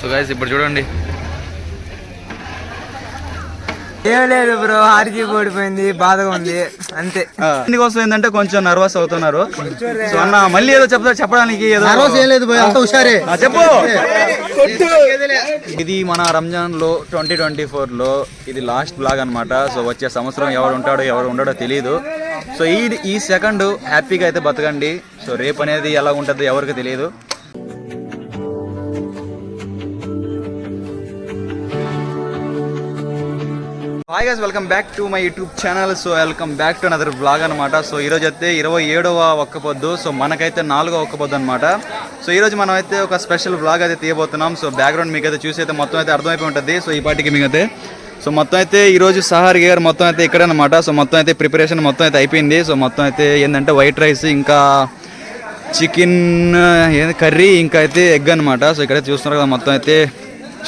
So guys ఇప్పుడు చూడండి. ఏం లేదు బ్రో ఆర్జీ ఓడిపోయింది బాధగా ఉంది అంతే. దీనికోసం ఏంటంటే కొంచెం నర్వస్ అవుతున్నారు. సో అన్న మళ్ళీ ఏదో చెప్తా చెప్పడానికి ఏదో ఏం లేదు భయ్ అంత హుషారే. ఆ, చెప్పు. ఇది మన రంజాన్లో ట్వంటీ ట్వంటీ ఫోర్లో ఇది లాస్ట్ బ్లాగ్ అన్నమాట. సో వచ్చే సంవత్సరం ఎవరు ఉంటాడో ఎవరు ఉండడో తెలియదు సో ఈ ఈ సెకండ్ హ్యాపీగా అయితే బతకండి. సో రేపు అనేది ఎలా ఉంటుందో ఎవరికి తెలియదు hi guys welcome back to my YouTube channel so welcome back to another blog అనమాట సో ఈరోజు అయితే ఇరవై ఏడవ ఒక్క పొద్దు సో మనకైతే నాలుగో ఒక్క పొద్దు అనమాట సో ఈరోజు మనం అయితే ఒక స్పెషల్ బ్లాగ్ అయితే తీయబోతున్నాం. సో బ్యాక్గ్రౌండ్ మీకు అయితే చూసి అయితే మొత్తం అయితే అర్థమైపోయి ఉంటుంది. సో ఈ పాటికి మీకు అయితే సో మొత్తం అయితే ఈరోజు సహార్ గారు మొత్తం అయితే ఇక్కడ అనమాట సో మొత్తం అయితే ప్రిపరేషన్ మొత్తం అయితే అయిపోయింది. సో మొత్తం అయితే ఏంటంటే వైట్ రైస్ ఇంకా చికెన్ ఏంది కర్రీ ఇంకా అయితే ఎగ్ అనమాట సో ఇక్కడైతే చూస్తున్నారు కదా మొత్తం అయితే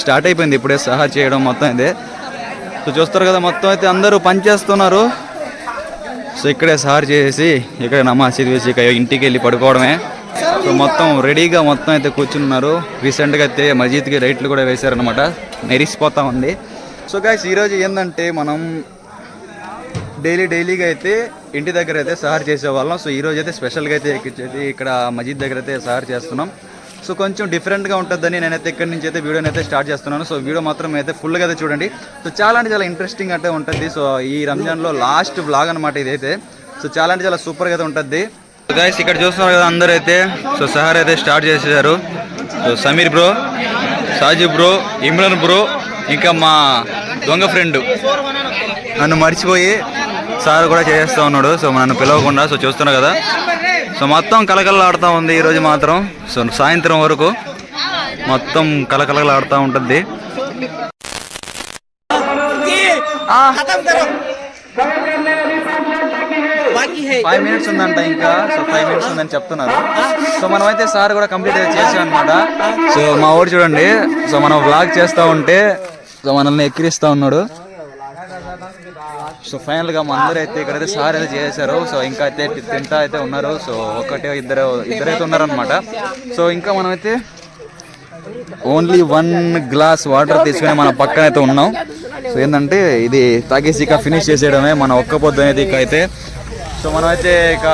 స్టార్ట్ అయిపోయింది. ఇప్పుడే సహా చేయడం మొత్తం అయితే. సో చూస్తారు కదా మొత్తం అయితే అందరూ పనిచేస్తున్నారు సో ఇక్కడే సార్ చేసి ఇక్కడ నమాజ్ వేసి ఇక ఇంటికి వెళ్ళి పడుకోవడమే. సో మొత్తం రెడీగా మొత్తం అయితే కూర్చున్నారు. రీసెంట్గా అయితే మజీద్కి లైట్లు కూడా వేశారనమాట నెరిసిపోతా ఉంది. సో గాయస్ ఈరోజు ఏంటంటే మనం డైలీ డైలీగా అయితే ఇంటి దగ్గర అయితే సహార్ చేసేవాళ్ళం. సో ఈరోజు అయితే స్పెషల్గా అయితే ఎక్కించేది ఇక్కడ మజీద్ దగ్గర అయితే సహార్ చేస్తున్నాం. సో కొంచెం డిఫరెంట్గా ఉంటుందని నేనైతే ఇక్కడ నుంచి అయితే వీడియోని అయితే స్టార్ట్ చేస్తున్నాను. సో వీడియో మాత్రం అయితే ఫుల్గా అయితే చూడండి. సో చాలా అంటే చాలా ఇంట్రెస్టింగ్ అంటే ఉంటుంది. సో ఈ రంజాన్లో లాస్ట్ బ్లాగ్ అనమాట ఇదైతే. సో చాలా అంటే చాలా సూపర్గా అయితే ఉంటుంది. సో గైస్ ఇక్కడ చూస్తున్నారు కదా అందరూ అయితే సో సహార్ అయితే స్టార్ట్ చేసేసారు. So Sameer bro Sajib bro Imran bro ఇంకా మా దొంగ ఫ్రెండ్ నన్ను మర్చిపోయి సార్ కూడా చేస్తూ ఉన్నాడు. సో నన్ను పిలవకుండా సో చూస్తున్నా కదా. సో మొత్తం కలకలలాడుతూ ఉంది ఈరోజు మాత్రం. సో సాయంత్రం వరకు మొత్తం కలకలలాడుతూ ఉంటుంది. ఫైవ్ మినిట్స్ ఉందంట ఇంకా. సో ఫైవ్ మినిట్స్ ఉందని చెప్తున్నారు. సో మనం అయితే సార్ కూడా కంప్లీట్ అయితే చేసాం అనమాట సో మా ఊరు చూడండి. సో మనం వ్లాగ్ చేస్తూ ఉంటే సో మనల్ని ఎక్కిరిస్తూ ఉన్నాడు. సో ఫైనల్గా మా అందరూ అయితే ఇక్కడైతే సార్ అయితే చేశారు. సో ఇంకా అయితే తింటా అయితే ఉన్నారు. సో ఒకటే ఇద్దరు ఇద్దరైతే ఉన్నారనమాట సో ఇంకా మనమైతే ఓన్లీ వన్ గ్లాస్ వాటర్ తీసుకుని మన పక్కన అయితే ఉన్నాం. సో ఏంటంటే ఇది తాగేసి ఇక ఫినిష్ చేసేయడమే మన ఒక్క పొద్దు అనేది ఇక అయితే. సో మనం అయితే ఇక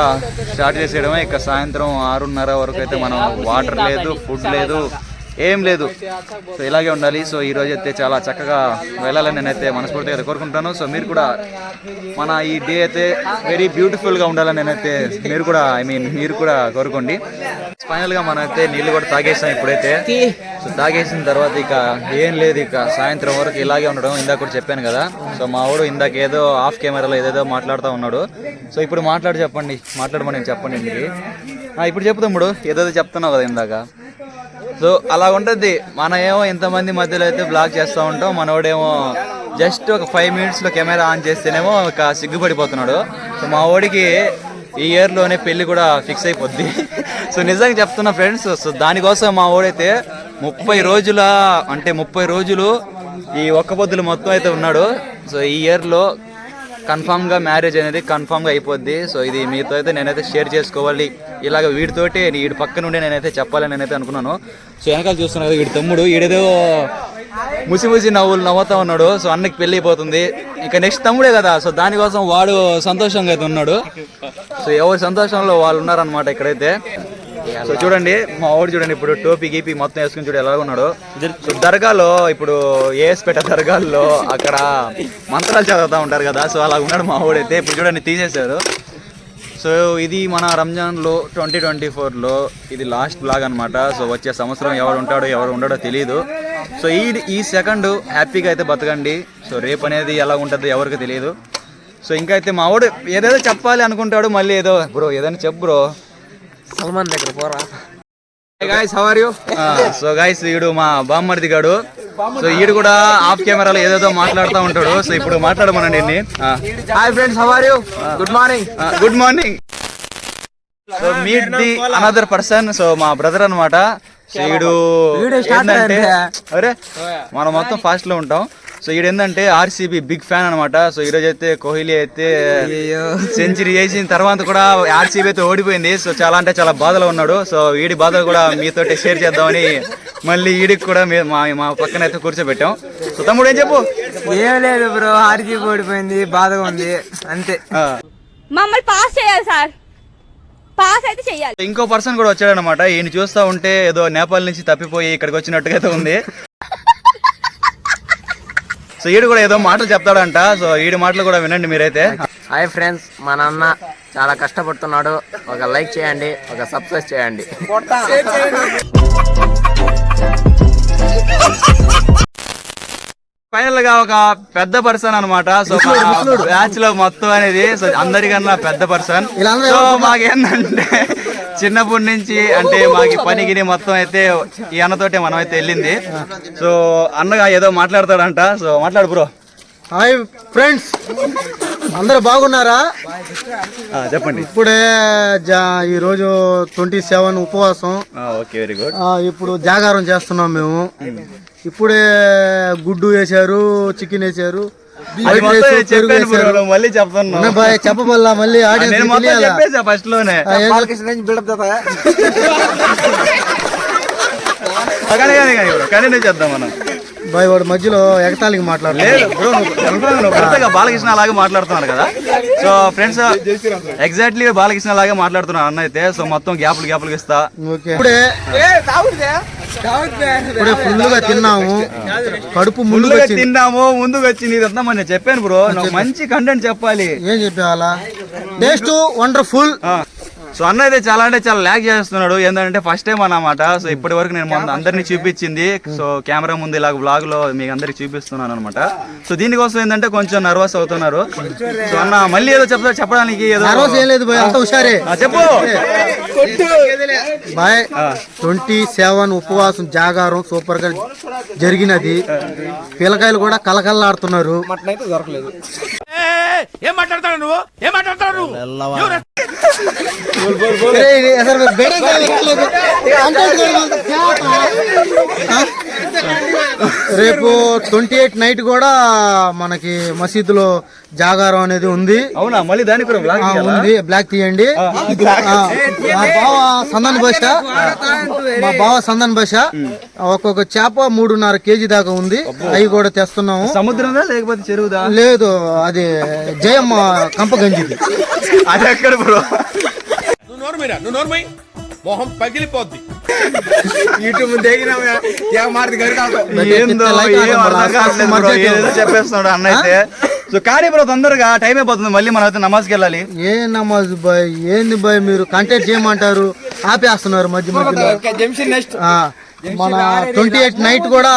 స్టార్ట్ చేసేయడమే. ఇక సాయంత్రం ఆరున్నర వరకు అయితే మనం వాటర్ లేదు ఫుడ్ లేదు. ఏం లేదు. సో ఇలాగే ఉండాలి. సో ఈ రోజు అయితే చాలా చక్కగా వెళ్ళాలని నేనైతే మనస్ఫూర్తిగా అయితే కోరుకుంటాను. సో మీరు కూడా మన ఈ డే అయితే వెరీ బ్యూటిఫుల్గా ఉండాలని నేనైతే మీరు కూడా ఐ మీన్ మీరు కూడా కోరుకోండి. ఫైనల్గా మనం అయితే నీళ్ళు కూడా తాగేసాం ఇప్పుడైతే. సో తాగేసిన తర్వాత ఇక ఏం లేదు ఇక సాయంత్రం వరకు ఇలాగే ఉండడం. ఇందాక కూడా చెప్పాను కదా. సో మా వాడు ఇందాక ఏదో ఆఫ్ కెమెరాలో ఏదేదో మాట్లాడుతూ ఉన్నాడు. సో ఇప్పుడు మాట్లాడు చెప్పండి. మాట్లాడమని చెప్పండి ఇప్పుడు చెప్పు తమ్ముడు. ఏదేదో చెప్తున్నావు కదా ఇందాక. సో అలా ఉంటుంది మన ఏమో ఇంతమంది మధ్యలో అయితే బ్లాక్ చేస్తూ ఉంటాం. మనోడేమో జస్ట్ ఒక ఫైవ్ మినిట్స్లో కెమెరా ఆన్ చేస్తేనేమో ఒక సిగ్గుపడిపోతున్నాడు. సో మా వాడికి ఈ ఇయర్లోనే పెళ్ళి కూడా ఫిక్స్ అయిపోద్ది. సో నిజంగా చెప్తున్నా ఫ్రెండ్స్ సో దానికోసం మా ఓడైతే ముప్పై రోజుల అంటే ముప్పై రోజులు ఈ ఒక్క పొద్దులు మొత్తం అయితే ఉన్నాడు. సో ఈ ఇయర్లో కన్ఫామ్గా మ్యారేజ్ అనేది కన్ఫామ్గా అయిపోద్ది. సో ఇది మీతో అయితే నేనైతే షేర్ చేసుకోవాలి. ఇలాగ వీడితోటి వీడి పక్క నుండి నేనైతే చెప్పాలని నేనైతే అనుకున్నాను. సో వెనకాల చూస్తున్నా వీడి తమ్ముడు. వీడేదో ముసి ముసి నవ్వులు నవ్వుతా ఉన్నాడు. సో అన్నకి పెళ్ళి అయిపోతుంది. ఇక నెక్స్ట్ తమ్ముడే కదా. సో దానికోసం వాడు సంతోషంగా అయితే ఉన్నాడు. సో ఎవరి సంతోషంలో వాళ్ళు ఉన్నారనమాట ఇక్కడైతే. సో చూడండి మా వాడు చూడండి ఇప్పుడు టోపీ గీపీ మొత్తం వేసుకుని చూడు ఎలా ఉన్నాడు. సో దర్గాలో ఇప్పుడు ఏఎస్పేట దర్గాల్లో అక్కడ మంత్రాలు చదువుతూ ఉంటారు కదా సో అలా ఉన్నాడు మా వాడైతే ఇప్పుడు చూడండి తీసేశారు. సో ఇది మన రంజాన్లో ట్వంటీ ట్వంటీ ఫోర్లో ఇది లాస్ట్ బ్లాగ్ అనమాట సో వచ్చే సంవత్సరం ఎవరు ఉంటాడో ఎవరు ఉండడో తెలియదు సో ఈ ఈ సెకండ్ హ్యాపీగా అయితే బతకండి. సో రేపు అనేది ఎలా ఉంటుందో ఎవరికి తెలియదు సో ఇంకా అయితే మా వాడు ఏదేదో చెప్పాలి అనుకుంటాడు మళ్ళీ ఏదో బ్రో ఏదైనా చెప్పు బ్రో. సల్మాన్ దగ్గర పోరా. Guys how are you so guys వీడు మా బామ్మర్ది గాడు. సో ఈడు కూడా ఆఫ్ కెమెరాలో ఏదేదో మాట్లాడుతూ ఉంటాడు. సో ఇప్పుడు మాట్లాడమనండి hi friends how are you good morning good morning so meet the another person so మా బ్రదర్ అనమాట సో వీడు. అరే మనం మొత్తం ఫాస్ట్లో ఉంటాం. సో ఈడు ఏంటంటే ఆర్సీబీ బిగ్ ఫ్యాన్ అనమాట సో ఈరోజు అయితే కోహ్లీ అయితే సెంచరీ చేసిన తర్వాత కూడా ఆర్సీబీ అయితే ఓడిపోయింది. సో చాలా అంటే చాలా బాధలో ఉన్నాడు. సో వీడి బాధలు కూడా మీతో షేర్ చేద్దామని మళ్ళీ ఈడికి కూడా మీ- మా మా పక్కన అయితే కూర్చోబెట్టాం. సో తమ్ముడు ఏం చెప్పు? ఏం లేదు బ్రో ఆర్జీబీ ఓడిపోయింది బాధగా ఉంది. అంతే. మమ్మల్ని పాస్ చేయాలి సార్. పాస్ అయితే చెయ్యాలి ఇంకో పర్సన్ కూడా వచ్చాడనమాట ఈయన చూస్తా ఉంటే ఏదో నేపాల్ నుంచి తప్పిపోయి ఇక్కడికి వచ్చినట్టుగా అయితే ఉంది. సో ఈడు కూడా ఏదో మాటలు చెప్తాడంట. సో ఈడి మాటలు కూడా వినండి మీరైతే. హాయ్ ఫ్రెండ్స్ మా నాన్న చాలా కష్టపడుతున్నాడు. ఒక లైక్ చేయండి ఒక సబ్స్క్రైబ్ చేయండి. ఫైనల్గా ఒక పెద్ద పర్సన్ అన్నమాట. సో బ్యాచ్లో మొత్తం అనేది సో అందరికన్నా పెద్ద పర్సన్. సో మాకేందంటే చిన్నప్పటి నుంచి అంటే మాకి పని గిని మొత్తం అయితే ఈ అన్నతోటే మనం అయితే వెళ్ళింది. సో అన్నగా ఏదో మాట్లాడతాడంట. సో మాట్లాడు బ్రో. Hi friends. అందరూ బాగున్నారా? చెప్పండి. ఇప్పుడే జా ఈరోజు ట్వంటీ సెవెన్ ఉపవాసం. Okay very good. ఇప్పుడు జాగారం చేస్తున్నాం మేము. ఇప్పుడే గుడ్డు వేశారు చికెన్ వేశారు. మళ్ళీ చెప్తాను చెప్పమల్లా మళ్ళీ నేను ఆడియన్స్ ఫస్ట్లోనే చెప్- కానీ చేద్దాం మనం బాయ్ వాడు మధ్యలో ఎగతాళికి కరెక్ట్గా బాలకృష్ణ లాగా మాట్లాడుతున్నారు కదా. సో ఫ్రెండ్స్ ఎగ్జాక్ట్లీ బాలకృష్ణ లాగా మాట్లాడుతున్నాను అన్న అయితే సో మొత్తం గ్యాప్లు గ్యాప్లు ఇస్తా. ఓకే. ఇప్పుడే ఇప్పుడే ఫుల్గా తిన్నాము. కడుపు ముందుగా తిన్నాము ముందుకు వచ్చింది ఇదంతా మరి నేను చెప్పాను బ్రో. మంచి కంటెంట్ చెప్పాలి. ఏం చెప్పాలా టేస్ట్ వండర్ఫుల్ ఆ, సో అన్న అయితే చాలా అంటే చాలా ల్యాక్ చేస్తున్నాడు. ఏంటంటే ఫస్ట్ టైం అన్నమాట. సో ఇప్పటి వరకు నేను అందరినీ చూపించింది. సో కెమెరా ముందు ఇలాగ బ్లాగ్లో మీకు అందరికి చూపిస్తున్నాను అనమాట సో దీనికోసం ఏంటంటే కొంచెం నర్వస్ అవుతున్నారు. సో అన్న మళ్ళీ ఏదో చెప్తా చెప్పడానికి ఏదో నర్వస్ ఏం లేదు హుషారే. చెప్పు. బాయ్ ట్వంటీ సెవెన్ ఉపవాసం జాగారం సూపర్గా జరిగినది. పిల్లకాయలు కూడా కలకల్లాడుతున్నారు అరే, Content కూడా మాత్రం చేప. ఆ? రేపు ట్వంటీ ఎయిట్ నైట్ కూడా మనకి మసీదులో జాగారం అనేది ఉంది. అవునా? మళ్ళీ ఆ, ఉంది. బ్లాక్ తీయండి. ఆ, మా బావ సందన్ భాష మా బావ సందన్ భాష ఒక్కొక్క చేప మూడున్నర కేజీ దాకా ఉంది. అవి కూడా తెస్తున్నాము. సముద్రందా? లేకపోతే చెరువుదా? లేదు అది జయమ్మ కంపగంజిది. అది ఎక్కడ బ్రో నువ్వు నోరుమీరా నువ్వు నోరుమై మొహం పగిలిపోద్ది. యూట్యూబ్ చెప్పేస్తున్నాడు అన్న అయితే. సో కానీ బ్రో తొందరగా టైం అయిపోతుంది. మళ్ళీ మనం అయితే నమాజ్కి వెళ్ళాలి. ఏ నమాజ్ బాయ్? ఏంది బాయ్ మీరు? కంటెంట్ చేయమంటారు? ఆపేస్తున్నారు మధ్య మధ్యలో. మన ట్వంటీ ఎయిట్ నైట్ కూడా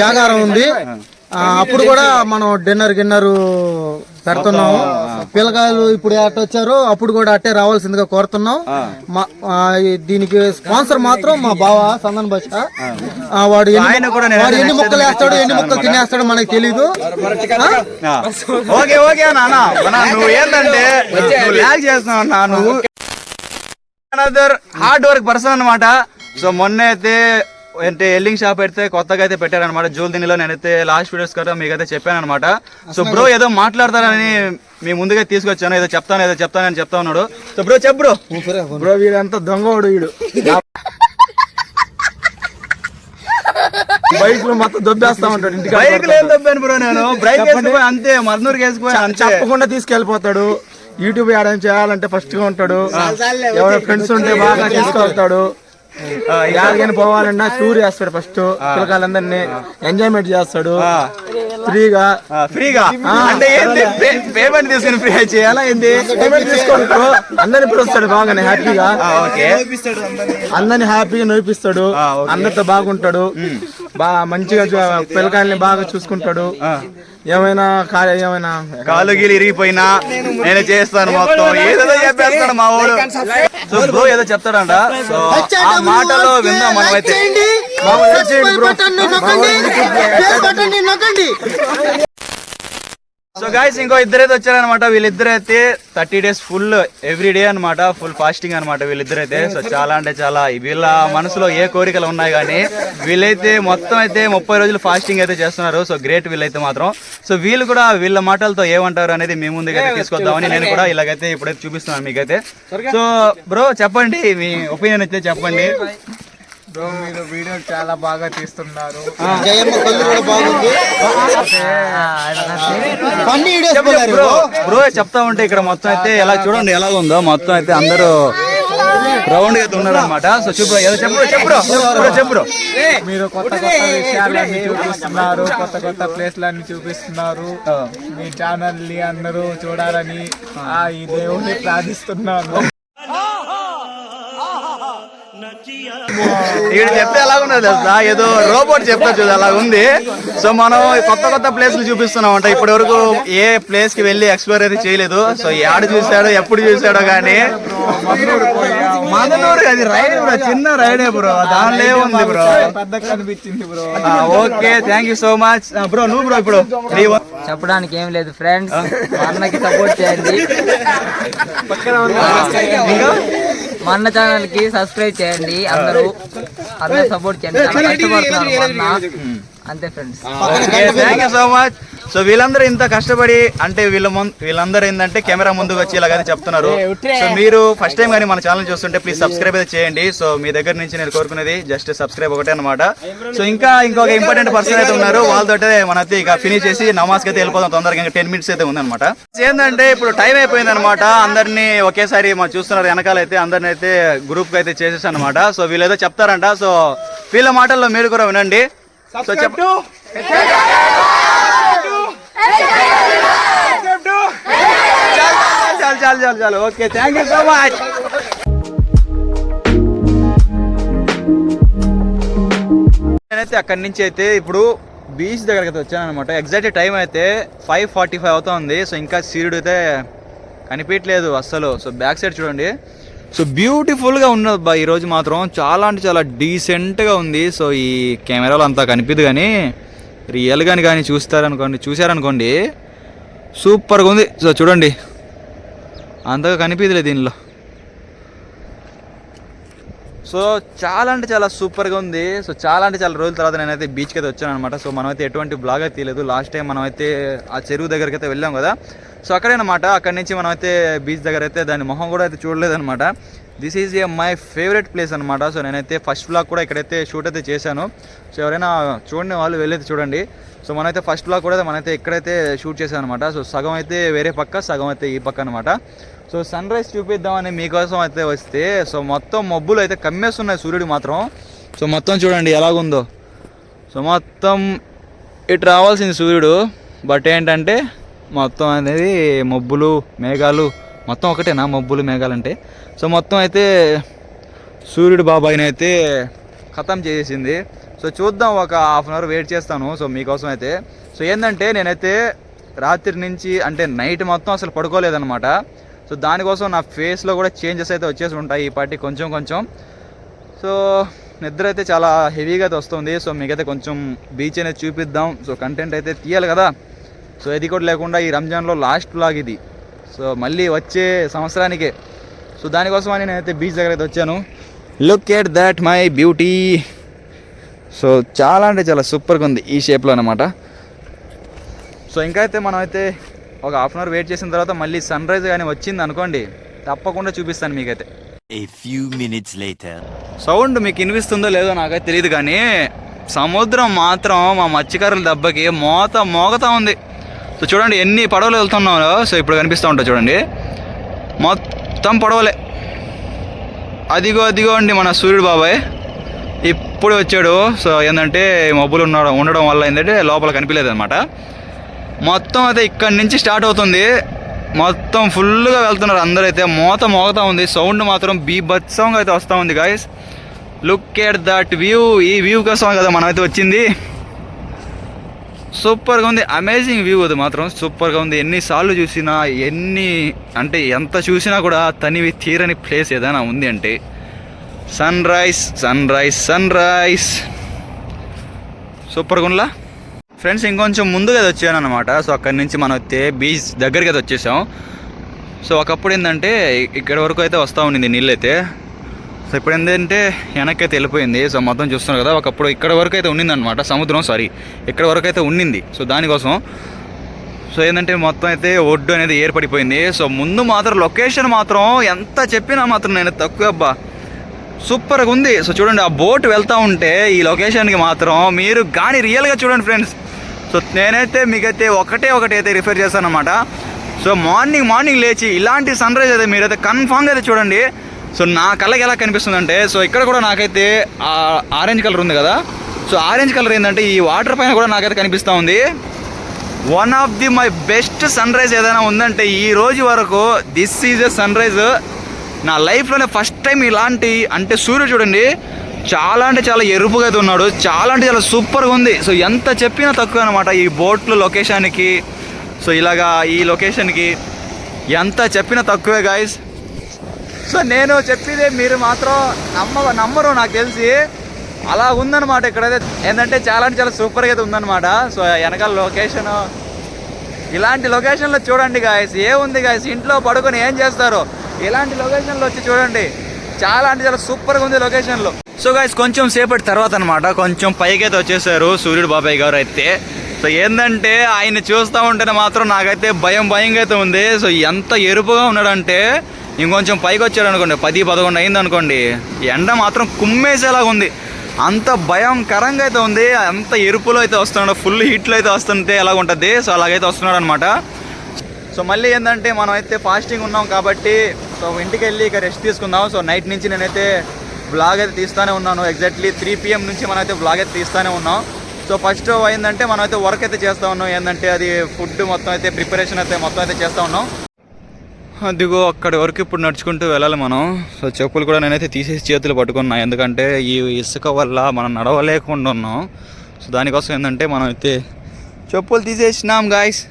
జాగారం ఉంది. అప్పుడు కూడా మనం డిన్నర్ గిన్నర్ పెడుతున్నాము పిల్లకాయలు ఇప్పుడు అట్ట వచ్చారో అప్పుడు కూడా అట్టే రావాల్సిందిగా కోరుతున్నాం. దీనికి స్పాన్సర్ మాత్రం మా బావ సందన్ భాష ఆ, వాడు వాడు ఎన్ని ముక్కలు వేస్తాడు ఎన్ని ముక్కలు తినేస్తాడో మనకి తెలీదు. ఓకే ఓకే నువ్వు ఏంటంటే చేస్తున్నావు నువ్వు హార్డ్ వర్క్ పర్సన్ అన్నమాట. సో మొన్న అయితే అంటే ఎల్లింగ్ షాప్ అయితే కొత్తగా అయితే పెట్టారనమాట జూల్దినిలో నేనైతే లాస్ట్ వీడియోస్ కదా మీకు అయితే చెప్పాను అనమాట సో బ్రో ఏదో మాట్లాడతారని మీ ముందుగా తీసుకొచ్చాను. ఏదో చెప్తాను ఏదో చెప్తానని చెప్తా ఉన్నాడు. సో బ్రో చెప్ బ్రో. బ్రో వీడంతా దొంగవాడు వీడు బైక్లో మొత్తం దొబ్బేస్తా ఉంటాడు ఇంటికి బైక్ లేదు దబ్బాను బ్రో నేను? బ్రైక్ వేసిపోయి అంతే మర్నూరుకి వేసిపోయి అంతే. చెప్పకుండా తీసుకెళ్ళిపోతాడు యూట్యూబ్ యాడ్ చేయాలంటే ఫస్ట్గా ఉంటాడు. ఎవరైనా ఫ్రెండ్స్ ఉంటే బాగా తీసుకెళ్తాడు. యాడికైనా పోవాలన్నా టూర్ చేస్తాడు ఫస్ట్ పిల్లకాయలందరినీ ఎంజాయ్మెంట్ చేస్తాడు. ఫ్రీగా. ఆ, ఫ్రీగా. అంటే ఏంది? పేమెంట్ తీసుకుని ఫ్రీ. చేయాలా ఏంది? పేమెంట్ తీసుకోండి bro. అందరిని పిలుస్తాడు బాగానే హ్యాపీగా. ఆ, ఓకే. అందరిని హ్యాపీగా నడిపిస్తాడు ఓకే. అందరితో బాగుంటాడు. బాగా మంచిగా పిల్లకాయల్ని బాగా చూసుకుంటాడు. ఏమైనా కా- ఏమైనా కాలు గీలు ఇరిగిపోయినా నేను చేస్తాను మొత్తం. ఏదేదో చెప్పేస్తాడు మా వాడు సో బ్రో ఏదో చెప్తాడంట. సో ఆ మాటలో విందాం మనమైతే. సబ్స్క్రైబ్. సో గాయస్ ఇంకో ఇద్దరైతే వచ్చారనమాట వీళ్ళిద్దరైతే thirty days full every day అనమాట ఫుల్ ఫాస్టింగ్ అనమాట వీళ్ళిద్దరైతే. సో చాలా అంటే చాలా వీళ్ళ మనసులో ఏ కోరికలు ఉన్నాయి కానీ వీళ్ళైతే మొత్తం అయితే ముప్పై రోజులు ఫాస్టింగ్ అయితే చేస్తున్నారు. సో గ్రేట్ వీళ్ళైతే మాత్రం. సో వీళ్ళు కూడా వీళ్ళ మాటలతో ఏమంటారు అనేది మీ ముందుగా తీసుకొద్దామని నేను కూడా ఇలాగైతే ఇప్పుడైతే చూపిస్తున్నాను మీకైతే. సో బ్రో చెప్పండి. మీ ఒపీనియన్ అయితే చెప్పండి. మీరు వీడియో చాలా బాగా తీస్తున్నారు. జయమ్మ కళ్ళు కూడా బాగుంది. ఫన్నీ వీడియోస్ పోయారు బ్రో. బ్రో చెప్తా ఉంటే ఇక్కడ మొత్తం అయితే ఎలా చూడండి ఎలా ఉందో. మొత్తం అయితే అందరూ రౌండ్ అయితే ఉన్నారు అనమాట సో చూపు ఏదో చెప్పు చెప్పు బ్రో చెప్పు బ్రో. మీరు కొత్త కొత్త విషయాలన్నీ చూపిస్తున్నారు కొత్త కొత్త ప్లేస్లన్నీ చూపిస్తున్నారు. మీ ఛానల్ని అందరూ చూడాలని ఆ ఈ దేవుణ్ణి ప్రార్థిస్తున్నాను. ఇక్కడ చెప్తే ఎలా ఉన్నది తెలుసా? ఏదో రోబోట్ చెప్తా చూడు అలా ఉంది. సో మనం కొత్త కొత్త ప్లేస్లు చూపిస్తున్నాం అంట ఇప్పటి వరకు ఏ ప్లేస్కి వెళ్ళి ఎక్స్ప్లోర్ అయితే చేయలేదు. సో యాడ చూసాడో ఎప్పుడు చూసాడో కానీ మందనూరు అది రైడ్ బ్రో చిన్న రైడే బ్రో దానిలో ఉంది బ్రో పెద్ద కనిపించింది bro okay thank you so much bro నువ్వు బ్రో ఇప్పుడు. చెప్పడానికి ఏం లేదు ఫ్రెండ్స్ అన్నకి సపోర్ట్ చేయండి. ఇంకా? మా అన్న ఛానల్కి సబ్స్క్రైబ్ చేయండి అందరూ అందరూ సపోర్ట్ చేయండి అంతే friends thank you so much so వీళ్ళందరూ ఇంత కష్టపడి అంటే వీళ్ళ ముందు వీళ్ళందరూ ఏంటంటే కెమెరా ముందుకు వచ్చి ఇలాగైతే చెప్తున్నారు. సో మీరు ఫస్ట్ టైం కానీ మన ఛానల్ చూస్తుంటే ప్లీజ్ సబ్స్క్రైబ్ అయితే చేయండి. సో మీ దగ్గర నుంచి నేను కోరుకునేది జస్ట్ సబ్స్క్రైబ్ ఒకటే అనమాట సో ఇంకా ఇంకొక ఇంపార్టెంట్ పర్సన్ అయితే ఉన్నారు. వాళ్ళతో మనైతే ఇక ఫినిష్ చేసి నమాజ్కి అయితే వెళ్ళిపోతాం తొందరగా ఇంకా టెన్ మినిట్స్ అయితే ఉందన్నమాట. ఏంటంటే ఇప్పుడు టైం అయిపోయింది అనమాట అందరినీ ఒకేసారి మా చూస్తున్నారు వెనకాల అయితే అందరిని అయితే గ్రూప్ అయితే చేసేసాను అనమాట సో వీళ్ళేదో చెప్తారంట. సో వీళ్ళ మాటల్లో మీరు కూడా వినండి. సో చెప్పు చాలు చాలు చాలు చాలు okay thank you so much నేనైతే అక్కడి నుంచి అయితే ఇప్పుడు బీచ్ దగ్గరికి అయితే వచ్చాను అనమాట ఎగ్జాక్ట్ టైం అయితే ఫైవ్ ఫార్టీ ఫైవ్ అవుతుంది. సో ఇంకా సీరుడు అయితే కనిపించలేదు అస్సలు. సో బ్యాక్ సైడ్ చూడండి. సో బ్యూటిఫుల్గా ఉన్నది బా ఈరోజు మాత్రం. చాలా అంటే చాలా డీసెంట్గా ఉంది. సో ఈ కెమెరాలో అంతా కనిపిదు కానీ రియల్గాని కానీ చూస్తారనుకోండి చూసారనుకోండి సూపర్గా ఉంది. సో చూడండి. అంతగా కనిపించలేదు దీనిలో. సో చాలా అంటే చాలా సూపర్గా ఉంది. సో చాలా అంటే చాలా రోజుల తర్వాత నేనైతే బీచ్కి అయితే వచ్చాను అనమాట సో మనమైతే ఎటువంటి బ్లాగ్ అయితే తీయలేదు. లాస్ట్ టైం మనమైతే ఆ చెరువు దగ్గరికి అయితే వెళ్ళాం కదా. సో అక్కడే అనమాట అక్కడి నుంచి మనమైతే బీచ్ దగ్గర అయితే దాని మొహం కూడా అయితే చూడలేదు అనమాట this is a my favourite place అనమాట సో నేనైతే ఫస్ట్ బ్లాగ్ కూడా ఇక్కడైతే షూట్ అయితే చేశాను. సో ఎవరైనా చూడని వాళ్ళు వెళ్ళైతే చూడండి. సో మనైతే ఫస్ట్ బ్లాగ్ కూడా మనైతే ఇక్కడైతే షూట్ చేశాను అనమాట సో సగం అయితే వేరే పక్క సగం అయితే ఈ పక్క అనమాట సో సన్ రైజ్ చూపిద్దామని మీకోసం అయితే వస్తే సో మొత్తం మబ్బులు అయితే కమ్మేస్తున్నాయి సూర్యుడు మాత్రం. సో మొత్తం చూడండి ఎలాగుందో. సో మొత్తం ఇటు రావాల్సింది సూర్యుడు. బట్ ఏంటంటే మొత్తం అనేది మబ్బులు మేఘాలు. మొత్తం ఒకటేనా మబ్బులు మేఘాలంటే? సో మొత్తం అయితే సూర్యుడు బాబాయిని అయితే ఖతం చేసేసింది. సో చూద్దాం ఒక హాఫ్ అన్ అవర్ వెయిట్ చేస్తాను. సో మీకోసం అయితే. సో ఏంటంటే నేనైతే రాత్రి నుంచి అంటే నైట్ మొత్తం అసలు పడుకోలేదనమాట సో దానికోసం నా ఫేస్లో కూడా చేంజెస్ అయితే వచ్చేసి ఉంటాయి ఈ పార్టీ కొంచెం కొంచెం. సో నిద్ర అయితే చాలా హెవీగా అయితే వస్తుంది. సో మీకైతే కొంచెం బీచ్ అనేది చూపిద్దాం. సో కంటెంట్ అయితే తీయాలి కదా. సో ఇది కూడా లేకుండా ఈ రంజాన్లో లాస్ట్ లాగ్ ఇది. సో మళ్ళీ వచ్చే సంవత్సరానికే. సో దానికోసం అని నేనైతే బీచ్ దగ్గర అయితే వచ్చాను. Look at that my beauty so చాలా అంటే చాలా సూపర్గా ఉంది ఈ షేప్లో అనమాట సో ఇంకా అయితే మనం అయితే ఒక హాఫ్ అన్ అవర్ వెయిట్ చేసిన తర్వాత మళ్ళీ సన్ రైజ్ కానీ వచ్చింది అనుకోండి తప్పకుండా చూపిస్తాను మీకైతే. A few minutes later. Sound మీకు వినిపిస్తుందో లేదో నాకైతే తెలియదు కానీ సముద్రం మాత్రం మా మత్స్యకారుల దెబ్బకి మోత మోగతా ఉంది. సో చూడండి ఎన్ని పడవలు వెళ్తున్నారో సో ఇప్పుడు కనిపిస్తూ ఉంటాయి చూడండి. మొత్తం పడవలే. అదిగో అదిగో అండి మన సూర్యుడు బాబాయ్. ఇప్పుడు వచ్చాడు. సో ఏంటంటే మబ్బులు ఉండడం ఉండడం వల్ల ఏంటంటే లోపల కనిపించలేదు అనమాట మొత్తం అయితే ఇక్కడి నుంచి స్టార్ట్ అవుతుంది. మొత్తం ఫుల్గా వెళ్తున్నారు అందరూ అయితే. మోత మోగుతా ఉంది. సౌండ్ మాత్రం బీభత్సంగా అయితే వస్తూ ఉంది guys look at that view ఈ వ్యూ కోసం కదా మనమైతే వచ్చింది. సూపర్గా ఉంది అమేజింగ్ వ్యూ అది మాత్రం. సూపర్గా ఉంది ఎన్నిసార్లు చూసినా ఎన్ని అంటే ఎంత చూసినా కూడా తనివి తీరని ప్లేస్ ఏదైనా ఉంది అంటే sunrise sunrise sunrise సూపర్గా ఉండలా ఫ్రెండ్స్ ఇంకొంచెం ముందుగా అయితే వచ్చాను అనమాట సో అక్కడి నుంచి మనం అయితే బీచ్ దగ్గరికి అయితే వచ్చేసాం. సో ఒకప్పుడు ఏంటంటే ఇక్కడ వరకు అయితే వస్తూ ఉండింది నీళ్ళు అయితే సో ఇప్పుడు ఏంటంటే వెనక్కి అయితే వెళ్ళిపోయింది. సో మొత్తం చూస్తున్నారు కదా ఒకప్పుడు ఇక్కడ వరకు అయితే ఉండింది అనమాట సముద్రం సారీ ఇక్కడ వరకు అయితే ఉండింది సో దానికోసం సో ఏంటంటే మొత్తం అయితే ఒడ్డు అనేది ఏర్పడిపోయింది. సో ముందు మాత్రం లొకేషన్ మాత్రం ఎంత చెప్పినా మాత్రం నేను తక్కువ అబ్బా. సూపర్గా ఉంది. సో చూడండి ఆ బోట్ వెళ్తూ ఉంటే ఈ లొకేషన్కి మాత్రం మీరు కానీ రియల్గా చూడండి ఫ్రెండ్స్ సో నేనైతే మీకైతే ఒకటే ఒకటి అయితే రిఫర్ చేస్తాను అనమాట సో మార్నింగ్ మార్నింగ్ లేచి ఇలాంటి సన్ రైజ్ అయితే మీరైతే కన్ఫామ్గా అయితే చూడండి. సో నా కళ్ళకి ఎలా కనిపిస్తుందంటే సో ఇక్కడ కూడా నాకైతే ఆరెంజ్ కలర్ ఉంది కదా. సో ఆరెంజ్ కలర్ ఏంటంటే ఈ వాటర్ పైన కూడా నాకైతే కనిపిస్తూ ఉంది. One of the my best sunrise ఏదైనా ఉందంటే ఈ రోజు వరకు this is a sunrise నా లైఫ్లోనే ఫస్ట్ టైం ఇలాంటి అంటే సూర్యుడు చూడండి చాలా అంటే చాలా ఎరుపుగా అయితే ఉన్నాడు. చాలా అంటే చాలా సూపర్గా ఉంది. సో ఎంత చెప్పినా తక్కువ అనమాట ఈ బోట్లు లొకేషన్కి సో ఇలాగా ఈ లొకేషన్కి ఎంత చెప్పినా తక్కువే గాయస్ సో నేను చెప్పేది మీరు మాత్రం నమ్మ నమ్మరు నాకు తెలిసి. అలా ఉందన్నమాట ఇక్కడైతే. ఏంటంటే చాలా అంటే చాలా సూపర్గా అయితే ఉందన్నమాట. సో వెనకాల లొకేషన్ ఇలాంటి లొకేషన్లో చూడండి గాయస్ ఏముంది గాయస్ ఇంట్లో పడుకొని ఏం చేస్తారు? ఇలాంటి లొకేషన్లో వచ్చి చూడండి. చాలా అంటే చాలా సూపర్గా ఉంది లొకేషన్లో సో గాయస్ కొంచెం సేపటి తర్వాత అనమాట కొంచెం పైకి అయితే వచ్చేసారు సూర్యుడు బాబాయ్ గారు అయితే. సో ఏంటంటే ఆయన చూస్తూ ఉంటేనే మాత్రం నాకైతే భయం భయంగా అయితే ఉంది. సో ఎంత ఎరుపుగా ఉన్నాడంటే ఇంకొంచెం పైకి వచ్చాడు అనుకోండి పది పదకొండు అయింది అనుకోండి ఎండ మాత్రం కుమ్మేసేలాగా ఉంది. అంత భయంకరంగా అయితే ఉంది అంత ఎరుపులో అయితే వస్తున్నాడు ఫుల్ హీట్లో అయితే వస్తుంటే ఎలా ఉంటుంది. సో అలాగైతే వస్తున్నాడు అనమాట సో మళ్ళీ ఏంటంటే మనం అయితే ఫాస్టింగ్ ఉన్నాం కాబట్టి సో ఇంటికి వెళ్ళి ఇక రెస్ట్ తీసుకుందాం. సో నైట్ నుంచి నేనైతే బ్లాగ్ అయితే తీస్తానే ఉన్నాను. ఎగ్జాక్ట్లీ త్రీ పిఎం నుంచి మనం అయితే బ్లాగ్ అయితే తీస్తానే ఉన్నాం. సో ఫస్ట్ ఏంటంటే మనం అయితే వర్క్ అయితే చేస్తూ ఉన్నాం. ఏంటంటే అది ఫుడ్ మొత్తం అయితే ప్రిపరేషన్ అయితే మొత్తం అయితే చేస్తూ ఉన్నాం. అదిగో అక్కడి వరకు ఇప్పుడు నడుచుకుంటూ వెళ్ళాలి మనం. సో చెప్పులు కూడా నేనైతే తీసేసి చేతులు పట్టుకున్నా. ఎందుకంటే ఈ ఇసుక వల్ల మనం నడవలేకుండా ఉన్నాం. సో దానికోసం ఏంటంటే మనం అయితే చెప్పులు తీసేసినాం గాయస్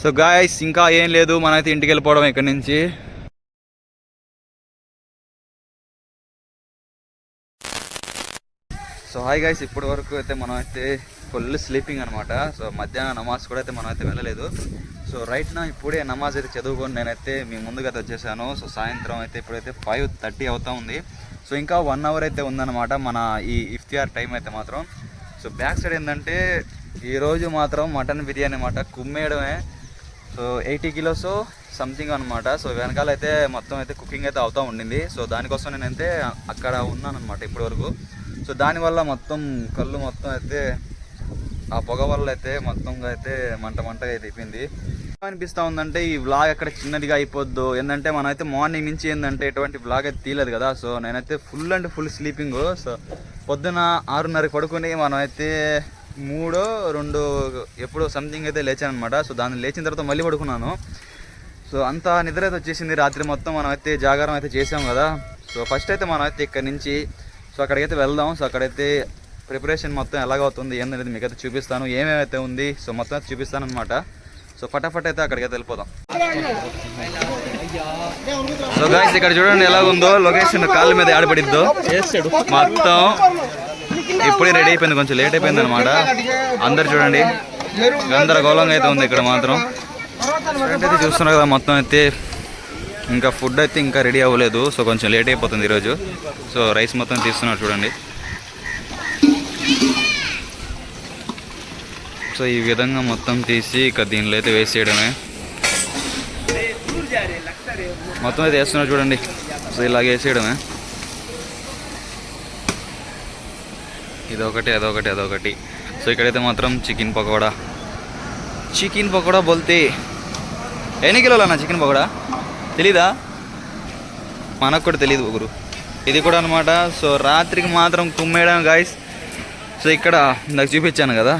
సో గాయస్ ఇంకా ఏం లేదు. మనమైతే ఇంటికి వెళ్ళిపోవడం ఇక్కడి నుంచి. సో హాయ్ గాయస్ ఇప్పటి వరకు అయితే మనం అయితే ఫుల్ స్లీపింగ్ అనమాట సో మధ్యాహ్నం నమాజ్ కూడా అయితే మనం అయితే వెళ్ళలేదు. సో రైట్ నా ఇప్పుడే నమాజ్ అయితే చదువుకొని నేనైతే మీ ముందుగా అయితే వచ్చేసాను. సో సాయంత్రం అయితే ఇప్పుడైతే ఫైవ్ థర్టీ అవుతా ఉంది. సో ఇంకా వన్ అవర్ అయితే ఉందన్నమాట మన ఈ ఇఫ్తియార్ టైం అయితే మాత్రం. సో బ్యాక్ సైడ్ ఏంటంటే ఈరోజు మాత్రం మటన్ బిర్యానీ అనమాట కుమ్మేయడమే. సో ఎయిటీ కిలోస్ సంథింగ్ అనమాట సో వెనకాల అయితే మొత్తం అయితే కుకింగ్ అయితే అవుతూ ఉండింది. సో దానికోసం నేనైతే అక్కడ ఉన్నాను అనమాట ఇప్పటి వరకు సో దానివల్ల మొత్తం కళ్ళు మొత్తం అయితే ఆ పొగ వల్ల అయితే మొత్తంగా అయితే మంట మంటగా అయితే అయిపోయింది. అనిపిస్తూ ఉందంటే ఈ వ్లాగ్ అక్కడ చిన్నదిగా అయిపోద్దు ఏంటంటే మనమైతే మార్నింగ్ నుంచి ఏంటంటే ఎటువంటి వ్లాగ్ అయితే తీయలేదు కదా సో నేనైతే ఫుల్ అంటే ఫుల్ స్లీపింగ్ సో పొద్దున ఆరున్నరకి పడుకొని మనమైతే మూడో రెండు ఎప్పుడో సంథింగ్ అయితే లేచాను అనమాట సో దాన్ని లేచిన తర్వాత మళ్ళీ పడుకున్నాను. సో అంత నిద్ర అయితే వచ్చేసింది రాత్రి మొత్తం మనం అయితే జాగారం అయితే చేసాం కదా. సో ఫస్ట్ అయితే మనం అయితే ఇక్కడ నుంచి సో అక్కడికైతే వెళ్దాం. సో అక్కడైతే ప్రిపరేషన్ మొత్తం ఎలాగవుతుంది ఏందనేది మీకు అయితే చూపిస్తాను. ఏమేమైతే ఉంది సో మొత్తం అయితే చూపిస్తాను అనమాట సో ఫటాఫట్ అయితే అక్కడికైతే వెళ్ళిపోదాం. సో గాయస్ ఇక్కడ చూడండి ఎలా ఉందో లొకేషన్ కాళ్ళ మీద ఆడబడిద్దో. మొత్తం ఇప్పుడే రెడీ అయిపోయింది కొంచెం లేట్ అయిపోయింది అనమాట అందరు చూడండి. గందరగోళంగా అయితే ఉంది ఇక్కడ మాత్రం. అయితే చూస్తున్నారు కదా మొత్తం అయితే ఇంకా ఫుడ్ అయితే ఇంకా రెడీ అవ్వలేదు. సో కొంచెం లేట్ అయిపోతుంది ఈరోజు. సో రైస్ మొత్తం తీస్తున్నారు చూడండి. సో ఈ విధంగా మొత్తం తీసి ఇక దీనిలో అయితే వేసేయడమే. మొత్తం అయితే వేస్తున్నారు చూడండి. సో ఇలాగ వేసేయడమే. ఇదొకటి అదొకటి అదొకటి. సో ఇక్కడైతే మాత్రం చికెన్ పకోడా. చికెన్ పకోడా బోల్తే. ఎన్ని కిలోలు అన్న చికెన్ పకోడా? తెలీదా? మనకు కూడా తెలియదు ఒకరు ఇది కూడా అనమాట సో రాత్రికి మాత్రం కుమ్మేయడం గాయస్ సో ఇక్కడ నాకు చూపించాను కదా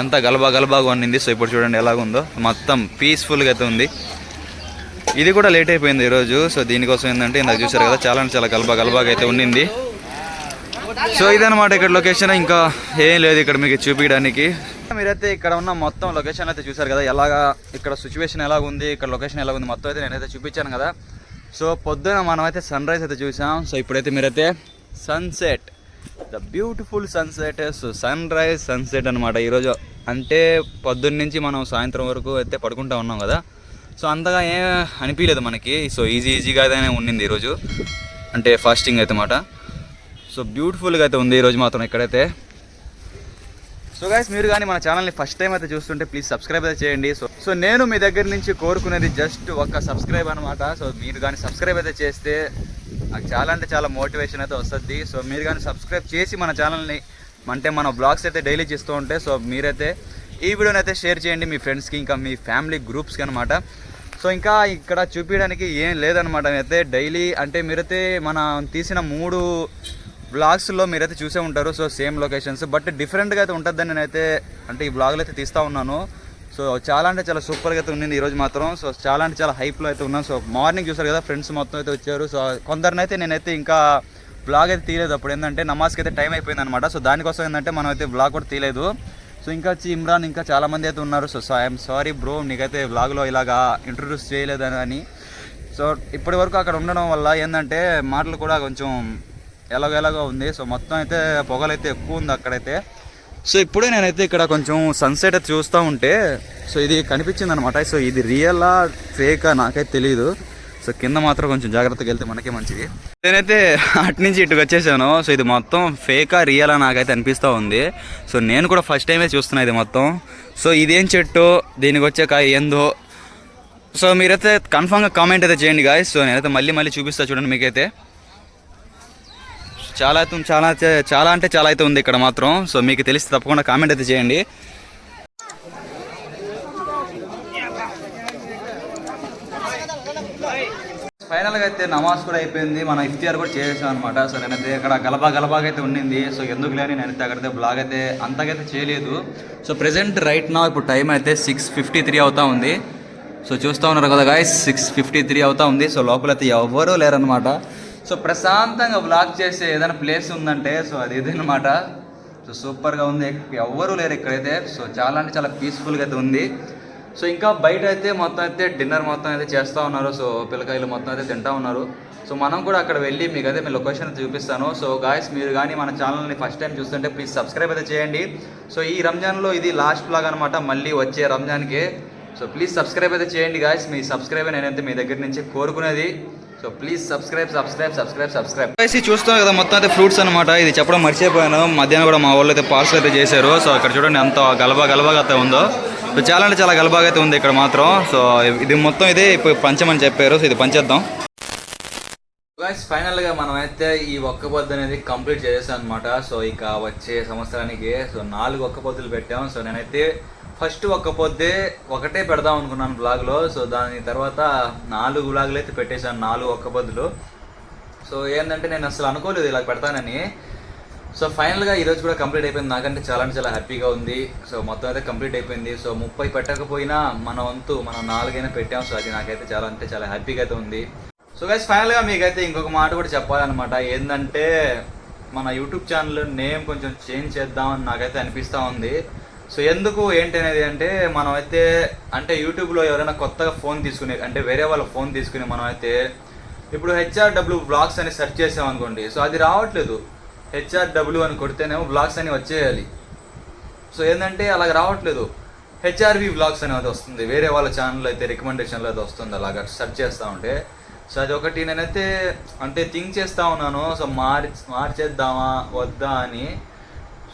ఎంత గలబా గలబాగా వండింది. సో ఇప్పుడు చూడండి ఎలాగుందో. మొత్తం పీస్ఫుల్గా అయితే ఉంది. ఇది కూడా లేట్ అయిపోయింది ఈరోజు. సో దీనికోసం ఏంటంటే ఇందాక చూసారు కదా చాలా అంటే చాలా గలబా గలబాగా అయితే ఉండింది. సో ఇదనమాట ఇక్కడ లొకేషన్ ఇంకా ఏం లేదు ఇక్కడ మీకు చూపించడానికి. మీరైతే ఇక్కడ ఉన్న మొత్తం లొకేషన్ అయితే చూసారు కదా ఎలాగా ఇక్కడ సిచ్యువేషన్ ఎలా ఉంది ఇక్కడ లొకేషన్ ఎలా ఉంది మొత్తం అయితే నేనైతే చూపించాను కదా. సో పొద్దున మనమైతే సన్ రైజ్ అయితే చూసాం. సో ఇప్పుడైతే మీరైతే sunset the beautiful sunset so sunrise sunset అనమాట ఈరోజు. అంటే పొద్దున్న నుంచి మనం సాయంత్రం వరకు అయితే పడుకుంటా ఉన్నాం కదా. సో అంతగా ఏం అనిపించలేదు మనకి. సో ఈజీ ఈజీగా ఉండింది ఈరోజు. అంటే ఫాస్టింగ్ అయితే మాట. సో బ్యూటిఫుల్గా అయితే ఉంది ఈరోజు మాత్రం ఇక్కడైతే. సో గైస్ మీరు కానీ మన ఛానల్ని ఫస్ట్ టైం అయితే చూస్తుంటే ప్లీజ్ సబ్స్క్రైబ్ అయితే చేయండి. సో సో నేను మీ దగ్గర నుంచి కోరుకునేది జస్ట్ ఒక సబ్స్క్రైబ్ అనమాట సో మీరు కానీ సబ్స్క్రైబ్ అయితే చేస్తే నాకు చాలా అంటే చాలా మోటివేషన్ అయితే వస్తుంది. సో మీరు కానీ సబ్స్క్రైబ్ చేసి మన ఛానల్ని అంటే మన బ్లాగ్స్ అయితే డైలీ చేస్తూ ఉంటే సో మీరైతే ఈ వీడియోని అయితే షేర్ చేయండి మీ ఫ్రెండ్స్కి ఇంకా మీ ఫ్యామిలీ గ్రూప్స్కి అనమాట సో ఇంకా ఇక్కడ చూపించడానికి ఏం లేదనమాట అయితే డైలీ అంటే మీరైతే మనం తీసిన మూడు బ్లాగ్స్లో మీరైతే చూసే ఉంటారు సో సేమ్ లొకేషన్స్ బట్ డిఫరెంట్గా అయితే ఉంటుందని నేనైతే అంటే ఈ బ్లాగ్లో అయితే తీస్తూ ఉన్నాను. సో చాలా అంటే చాలా సూపర్గా అయితే ఉండింది ఈరోజు మాత్రం. సో చాలా అంటే చాలా హైప్లో అయితే ఉన్నాను. సో మార్నింగ్ చూసారు కదా ఫ్రెండ్స్ మొత్తం అయితే వచ్చారు. సో కొందరినైతే నేనైతే ఇంకా బ్లాగ్ అయితే తీయలేదు అప్పుడు. ఏంటంటే నమాజ్కి అయితే టైం అయిపోయింది అనమాట సో దానికోసం ఏంటంటే మనం అయితే బ్లాగ్ కూడా తీయలేదు. సో ఇంకా వచ్చి ఇమ్రాన్ ఇంకా చాలామంది అయితే ఉన్నారు. So so I'm sorry bro నీకైతే బ్లాగ్లో ఇలాగా ఇంట్రడ్యూస్ చేయలేదని. అని సో ఇప్పటి వరకు అక్కడ ఉండడం వల్ల ఏంటంటే మాటలు కూడా కొంచెం ఎలాగో ఎలాగో ఉంది. సో మొత్తం అయితే పొగలైతే ఎక్కువ ఉంది అక్కడైతే. సో ఇప్పుడే నేనైతే ఇక్కడ కొంచెం సన్సెట్ అయితే చూస్తూ ఉంటే సో ఇది కనిపించింది అనమాట సో ఇది రియలా ఫేకా నాకైతే తెలియదు సో కింద మాత్రం కొంచెం జాగ్రత్తగా వెళ్తే మనకే మంచిది. నేనైతే అటు నుంచి ఇటుకు వచ్చేసాను. సో ఇది మొత్తం ఫేకా రియలా నాకైతే అనిపిస్తూ ఉంది. సో నేను కూడా ఫస్ట్ టైమే చూస్తున్నా ఇది మొత్తం. సో ఇదేం చెట్టు? దీనికి వచ్చే కాయ ఏందో? సో మీరైతే కన్ఫామ్గా కామెంట్ అయితే చేయండి గాయస్ సో నేనైతే మళ్ళీ మళ్ళీ చూపిస్తా చూడండి మీకైతే. చాలా అయితే చాలా చాలా అంటే చాలా అయితే ఉంది ఇక్కడ మాత్రం. సో మీకు తెలిస్తే తప్పకుండా కామెంట్ అయితే చేయండి. ఫైనల్గా అయితే నమాజ్ కూడా అయిపోయింది. మన ఇఫ్తియార్ కూడా చేసాం అనమాట సో నేనైతే ఇక్కడ గలబా గలబాగా అయితే ఉండింది. సో ఎందుకు లేని నేనైతే అక్కడైతే బ్లాగ్ అయితే అంతకైతే చేయలేదు. సో ప్రెజెంట్ రైట్ నా ఇప్పుడు టైం అయితే సిక్స్ ఫిఫ్టీ త్రీ అవుతా ఉంది. సో చూస్తూ ఉన్నారు కదా గాయస్ సిక్స్ ఫిఫ్టీ త్రీ అవుతా ఉంది. సో లోపలైతే ఎవరూ లేరనమాట సో ప్రశాంతంగా వ్లాగ్ చేసే ఏదైనా ప్లేస్ ఉందంటే సో అది ఇదనమాట సో సూపర్గా ఉంది. ఎవ్వరూ లేరు ఇక్కడైతే. సో చాలా అంటే చాలా పీస్ఫుల్గా అయితే ఉంది. సో ఇంకా బయట అయితే మొత్తం అయితే డిన్నర్ మొత్తం అయితే చేస్తూ ఉన్నారు. సో పిల్లకాయలు మొత్తం అయితే తింటూ ఉన్నారు. సో మనం కూడా అక్కడ వెళ్ళి మీకు అయితే మీ లొకేషన్ చూపిస్తాను. సో గాయస్ మీరు కానీ మన ఛానల్ని ఫస్ట్ టైం చూస్తుంటే ప్లీజ్ సబ్స్క్రైబ్ అయితే చేయండి. సో ఈ రంజాన్లో ఇది లాస్ట్ బ్లాగ్ అనమాట మళ్ళీ వచ్చే రంజాన్కి. సో ప్లీజ్ సబ్స్క్రైబ్ అయితే చేయండి గాయస్ మీ సబ్స్క్రైబ్ నేనైతే మీ దగ్గర నుంచి కోరుకునేది. So please subscribe subscribe subscribe subscribe వేసి చూస్తాం కదా మొత్తం అయితే ఫ్రూట్స్ అనమాట ఇది చెప్పడం మర్చిపోయాను. మధ్యాహ్నం కూడా మా వాళ్ళు అయితే పార్సల్ అయితే చేశారు. సో ఇక్కడ చూడండి ఎంత గలబా గలబాగా అయితే ఉందో. సో చాలా అంటే చాలా గలబాగా అయితే ఉంది ఇక్కడ మాత్రం. సో ఇది మొత్తం ఇది ఇప్పుడు పంచమని చెప్పారు. సో ఇది పంచేద్దాం. గాయస్ ఫైనల్గా మనం అయితే ఈ ఒక్క పొద్దు అనేది కంప్లీట్ చేసేసాం అనమాట సో ఇక వచ్చే సంవత్సరానికి సో నాలుగు ఒక్క పొద్దులు పెట్టాం. సో నేనైతే ఫస్ట్ ఒక్క పొద్దే ఒకటే పెడదాం అనుకున్నాను బ్లాగ్లో. సో దాని తర్వాత నాలుగు బ్లాగులు అయితే పెట్టేశాను. నాలుగు ఒక్క పొద్దులు సో ఏంటంటే నేను అసలు అనుకోలేదు ఇలా పెడతానని. సో ఫైనల్గా ఈరోజు కూడా కంప్లీట్ అయిపోయింది. నాకంటే చాలా అంటే చాలా హ్యాపీగా ఉంది. సో మొత్తం అయితే కంప్లీట్ అయిపోయింది. సో ముప్పై పెట్టకపోయినా మన వంతు మనం నాలుగైనా పెట్టాం. సో అది నాకైతే చాలా అంటే చాలా హ్యాపీగా అయితే ఉంది. సో గైస్ ఫైనల్గా మీకైతే ఇంకొక మాట కూడా చెప్పాలన్నమాట. ఏంటంటే మన యూట్యూబ్ ఛానల్ నేమ్ కొంచెం చేంజ్ చేద్దామని నాకైతే అనిపిస్తూ ఉంది. సో ఎందుకు ఏంటి అనేది అంటే మనం అయితే అంటే యూట్యూబ్లో ఎవరైనా కొత్తగా ఫోన్ తీసుకునే అంటే వేరే వాళ్ళ ఫోన్ తీసుకుని మనం అయితే ఇప్పుడు హెచ్ఆర్డబ్ల్యూ బ్లాగ్స్ అని సెర్చ్ చేసామనుకోండి సో అది రావట్లేదు. హెచ్ఆర్డబ్ల్యూ అని కొడితేనేమో బ్లాగ్స్ అని వచ్చేయాలి. సో ఏంటంటే అలాగ రావట్లేదు. హెచ్ఆర్వి బ్లాగ్స్ అనేది వస్తుంది. వేరే వాళ్ళ ఛానల్ అయితే రికమెండేషన్లో అయితే వస్తుంది అలాగ సెర్చ్ చేస్తూ ఉంటే. సో అది ఒకటి నేనైతే అంటే థింక్ చేస్తూ ఉన్నాను. సో మార్చి మార్చేద్దామా వద్దా అని.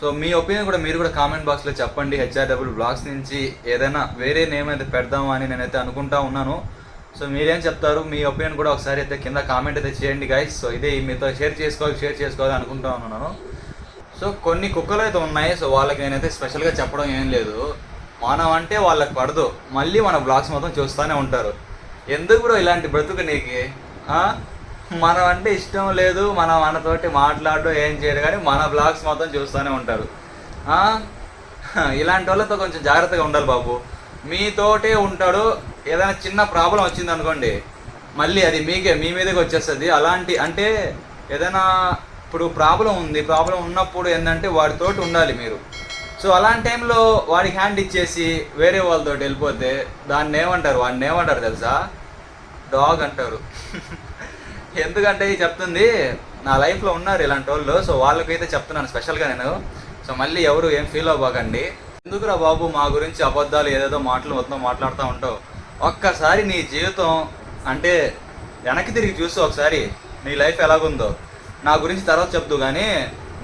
సో మీ ఒపీనియన్ కూడా మీరు కూడా కామెంట్ బాక్స్లో చెప్పండి. హెచ్ఆర్డబ్ల్యూ బ్లాగ్స్ నుంచి ఏదైనా వేరే నేమ్ అయితే పెడదామా అని నేనైతే అనుకుంటా ఉన్నాను. సో మీరేం చెప్తారు? మీ ఒపీనియన్ కూడా ఒకసారి అయితే కింద కామెంట్ అయితే చేయండి గైస్ సో ఇదే మీతో షేర్ చేసుకోవాలి షేర్ చేసుకోవాలి అనుకుంటా ఉన్నాను. సో కొన్ని కుక్కలు అయితే ఉన్నాయి. సో వాళ్ళకి నేనైతే స్పెషల్గా చెప్పడం ఏం లేదు. మనం అంటే వాళ్ళకి పడదు. మళ్ళీ మన బ్లాగ్స్ మొత్తం చూస్తూనే ఉంటారు. ఎందుకు బ్రో ఇలాంటి బ్రతుకు నీకు? మనం అంటే ఇష్టం లేదు మనం మనతోటి మాట్లాడడం ఏం చేయరు కానీ మన బ్లాగ్స్ మొత్తం చూస్తూనే ఉంటారు. ఇలాంటి వాళ్ళతో కొంచెం జాగ్రత్తగా ఉండాలి బాబు. మీతోటే ఉంటాడు ఏదైనా చిన్న ప్రాబ్లం వచ్చింది అనుకోండి మళ్ళీ అది మీకే మీ మీదకి వచ్చేస్తుంది. అలాంటి అంటే ఏదైనా ఇప్పుడు ప్రాబ్లం ఉంది ప్రాబ్లం ఉన్నప్పుడు ఏంటంటే వాడితోటి ఉండాలి మీరు. సో అలాంటి టైంలో వాడికి హ్యాండ్ ఇచ్చేసి వేరే వాళ్ళతో వెళ్ళిపోతే దాన్ని ఏమంటారు? వాడిని ఏమంటారు తెలుసా? డాగ్ అంటారు. ఎందుకంటే ఇది చెప్తుంది నా లైఫ్లో ఉన్నారు ఇలాంటి వాళ్ళు సో వాళ్ళకైతే చెప్తున్నాను స్పెషల్గా నేను. సో మళ్ళీ ఎవరు ఏం ఫీల్ అవ్వకండి. ఎందుకురా బాబు మా గురించి అబద్ధాలు ఏదేదో మాటలు మొత్తం మాట్లాడుతూ ఉంటావు? ఒక్కసారి నీ జీవితం అంటే వెనక్కి తిరిగి చూస్తూ ఒకసారి నీ లైఫ్ ఎలాగుందో. నా గురించి తర్వాత చెప్తూ కానీ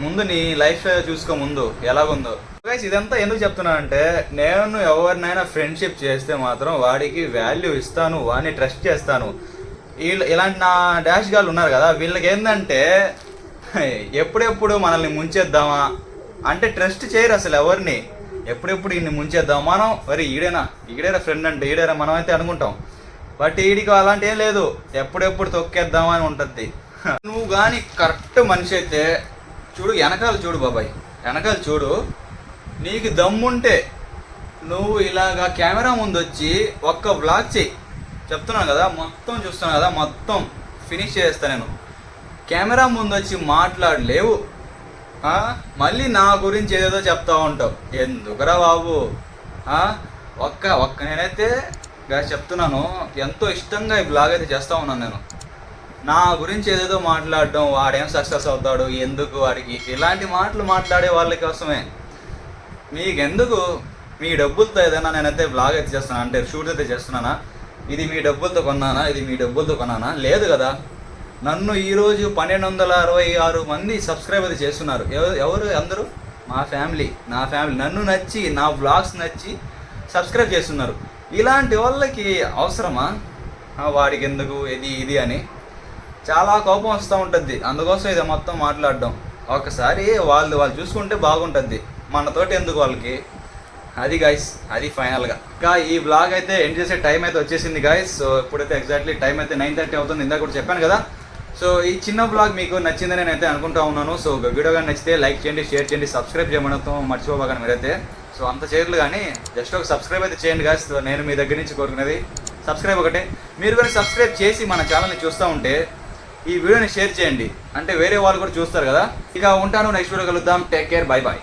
ముందు నీ లైఫ్ చూసుకో ముందు ఎలాగుందో. గైస్ ఇదంతా ఎందుకు చెప్తున్నానంటే నేను ఎవరినైనా ఫ్రెండ్షిప్ చేస్తే మాత్రం వాడికి వాల్యూ ఇస్తాను వాడిని ట్రస్ట్ చేస్తాను. వీళ్ళు ఇలాంటి నా డాష్ గాళ్ళు ఉన్నారు కదా వీళ్ళకి ఏంటంటే ఎప్పుడెప్పుడు మనల్ని ముంచేద్దామా? అంటే ట్రస్ట్ చేయరు అసలు ఎవరిని. ఎప్పుడెప్పుడు ఈయన్ని ముంచేద్దాం మనం మరి ఈడేనా? ఈడేరా ఫ్రెండ్ అంటే ఈడేరా మనం అయితే అనుకుంటాం. బట్ ఈడికి అలాంటి ఏం లేదు. ఎప్పుడెప్పుడు తొక్కేద్దామా అని ఉంటుంది. నువ్వు కానీ కరెక్ట్ మనిషి అయితే చూడు వెనకాల చూడు బాబాయ్. వెనకాల చూడు. నీకు దమ్ముంటే నువ్వు ఇలాగా కెమెరా ముందు వచ్చి ఒక్క బ్లాక్ చెయ్యి చెప్తున్నాను కదా మొత్తం చూస్తున్నాను కదా మొత్తం ఫినిష్ చేస్తా నేను. కెమెరా ముందు వచ్చి మాట్లాడలేవు మళ్ళీ నా గురించి ఏదేదో చెప్తా ఉంటావు. ఎందుకురా బాబు? ఒక్క ఒక్క నేనైతే చెప్తున్నాను ఎంతో ఇష్టంగా ఈ బ్లాగ్ అయితే చేస్తూ ఉన్నాను నేను. నా గురించి ఏదేదో మాట్లాడడం వాడేం సక్సెస్ అవుతాడు ఎందుకు వాడికి? ఇలాంటి మాటలు మాట్లాడే వాళ్ళ కోసమే. మీకెందుకు? మీ డబ్బులతో ఏదైనా నేనైతే బ్లాగ్ అయితే చేస్తున్నాను అంటే షూట్ అయితే చేస్తున్నానా? ఇది మీ డబ్బులతో కొన్నానా? ఇది మీ డబ్బులతో కొన్నానా? లేదు కదా. నన్ను ఈరోజు పన్నెండు వందల అరవై ఆరు మంది సబ్స్క్రైబర్ చేస్తున్నారు. ఎవరు? అందరూ? మా ఫ్యామిలీ. నా ఫ్యామిలీ. నన్ను నచ్చి నా బ్లాగ్స్ నచ్చి సబ్స్క్రైబ్ చేస్తున్నారు. ఇలాంటి వాళ్ళకి అవసరమా? వాడికి ఎందుకు ఇది ఇది అని. చాలా కోపం వస్తూ ఉంటుంది. అందుకోసం ఇది మొత్తం మాట్లాడడం. ఒకసారి వాళ్ళు వాళ్ళు చూసుకుంటే బాగుంటుంది. మనతోటి ఎందుకు వాళ్ళకి? అది గాయస్ అది ఫైనల్గా ఇంకా ఈ బ్లాగ్ అయితే ఎండ్ చేసే టైం అయితే వచ్చేసింది గాయస్ సో ఇప్పుడైతే ఎగ్జాక్ట్లీ టైం అయితే నైన్ థర్టీ అవుతుంది. ఇందాక కూడా చెప్పాను కదా. సో ఈ చిన్న బ్లాగ్ మీకు నచ్చిందని నేనైతే అనుకుంటా ఉన్నాను. సో వీడియో కానీ నచ్చితే లైక్ చేయండి షేర్ చేయండి సబ్స్క్రైబ్ చేయమనతో మర్చిపోబాగా మీరైతే. సో అంత చేయట్లు కానీ జస్ట్ ఒక సబ్స్క్రైబ్ అయితే చేయండి గాయస్ నేను మీ దగ్గర నుంచి కోరుకునేది సబ్స్క్రైబ్ ఒకటే. మీరు కూడా సబ్స్క్రైబ్ చేసి మన ఛానల్ని చూస్తూ ఉంటే ఈ వీడియోని షేర్ చేయండి. అంటే వేరే వాళ్ళు కూడా చూస్తారు కదా. ఇక ఉంటాను నెక్స్ట్ వీడియో కలుద్దాం. Take care bye bye